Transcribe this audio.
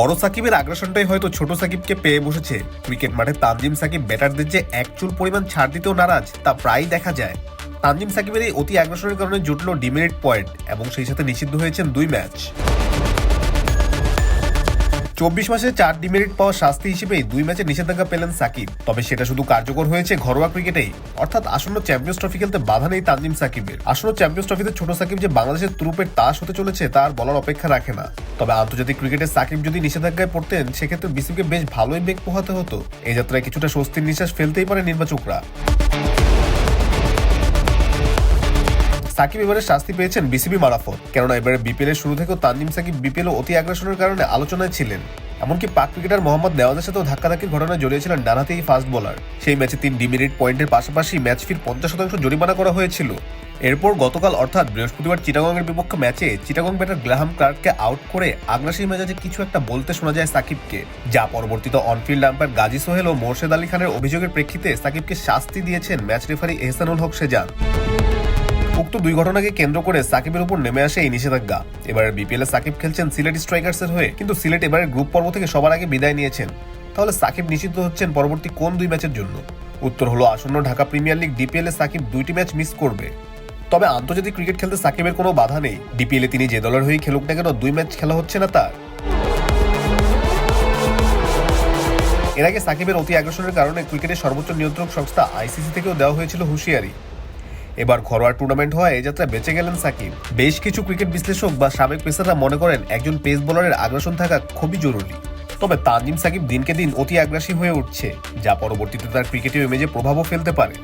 বড় সাকিবের আগ্রাসনটাই হয়তো ছোট সাকিবকে পেয়ে বসেছে। ক্রিকেট মাঠে তানজিম সাকিব ব্যাটারদের যে একচুল পরিমাণ ছাড় দিতেও নারাজ, তা প্রায়ই দেখা যায়। তানজিম সাকিবের এই অতি আগ্রাসনের কারণে জুটল ডিমেরিট পয়েন্ট এবং সেই সাথে নিষিদ্ধ হয়েছেন দুই ম্যাচ। চব্বিশ মাসে চার ডিমেরিট পাওয়া শাস্তি হিসেবেই দুই ম্যাচে নিষেধাজ্ঞা পেলেন সাকিব। তবে সেটা শুধু কার্যকর হয়েছে ঘরোয়া ক্রিকেটেই। অর্থাৎ আসন্ন চ্যাম্পিয়ন্স ট্রফি খেলতে বাধা নেই তানজিম সাকিবের। আসন্ন চ্যাম্পিয়ন্স ট্রফিতে ছোট সাকিব যে বাংলাদেশের তুরুপের তাস হতে চলেছে তার বলার অপেক্ষা রাখে না। তবে আন্তর্জাতিক ক্রিকেটে সাকিব যদি নিষেধাজ্ঞায় পড়তেন, সেক্ষেত্রে বিসিবিকে বেশ ভালোই বেগ পোহাতে হতো। এই যাত্রায় কিছুটা স্বস্তির নিঃশ্বাস ফেলতেই পারে নির্বাচকরা। সাকিব এবারে শাস্তি পেয়েছেন বিসিবি মারাফত। কেননা এবারে বিপিএল এর শুরু থেকেও তানজিম সাকিব বিপিএল অতি আগ্রাসনের কারণে আলোচনায় ছিলেন। এমনকি পাক ক্রিকেটার মোহাম্মদ নেওয়াজের সাথেও ধাক্কাধাক্কির ঘটনায় জড়িয়েছিলেন ডানহাতে এই ফাস্ট বোলার। সেই ম্যাচে তিন ডিমিনিট পয়েন্টের পাশাপাশি ম্যাচ ফির পঞ্চাশ শতাংশ জরিমানা করা হয়েছিল। এরপর গতকাল অর্থাৎ বৃহস্পতিবার চিটাগংয়ের বিপক্ষে ম্যাচে চিটাগং ব্যাটার গ্রাহাম ক্লার্ককে আউট করে আগ্রাসী মেজাজে কিছু একটা বলতে শোনা যায় সাকিবকে। যা পরবর্তীতে অনফিল্ড আম্পায়ার গাজী সোহেল ও মোর্শেদ আলী খানের অভিযোগের প্রেক্ষিতে সাকিবকে শাস্তি দিয়েছেন ম্যাচ রেফারি এহসানুল হক সেজান। উক্ত দুই ঘটনাকে কেন্দ্র করে সাকিবের উপর নেমে আসে এই নিষেধাজ্ঞা। এবারে বিপিএল এ সাকিব খেলছেন সিলেট স্ট্রাইকার্সের হয়ে, কিন্তু সিলেট এবারে গ্রুপ পর্ব থেকে সবার আগে বিদায় নিয়েছেন। তাহলে সাকিব নিষিদ্ধ হচ্ছেন পরবর্তী কোন দুই ম্যাচের জন্য? উত্তর হলো আসন্ন Dhaka premier league DPL Shakib দুইটি ম্যাচ মিস করবে। তবে আন্তর্জাতিক ক্রিকেট খেলতে সাকিবের কোনো বাধা নেই। ডিপিএল এ তিনি যে দলের হয়েই খেলুক না কেন, দুই ম্যাচ খেলা হচ্ছে না তার। এর আগে সাকিবের অতি আগ্রাসনের কারণে ক্রিকেটের সর্বোচ্চ নিয়ন্ত্রক সংস্থা আইসিসি থেকেও দেওয়া হয়েছিল হুঁশিয়ারি। এবার ঘরোয়া টুর্নামেন্ট হওয়ায় এই যাত্রা বেঁচে গেলেন সাকিব। বেশ কিছু ক্রিকেট বিশ্লেষক বা সাবেক পেসাররা মনে করেন একজন পেস বোলারের আগ্রাসন থাকা খুবই জরুরি। তবে তানজিম সাকিব দিনকে দিন অতি আগ্রাসী হয়ে উঠছে, যা পরবর্তীতে তার ক্রিকেটীয় ইমেজে প্রভাবও ফেলতে পারে।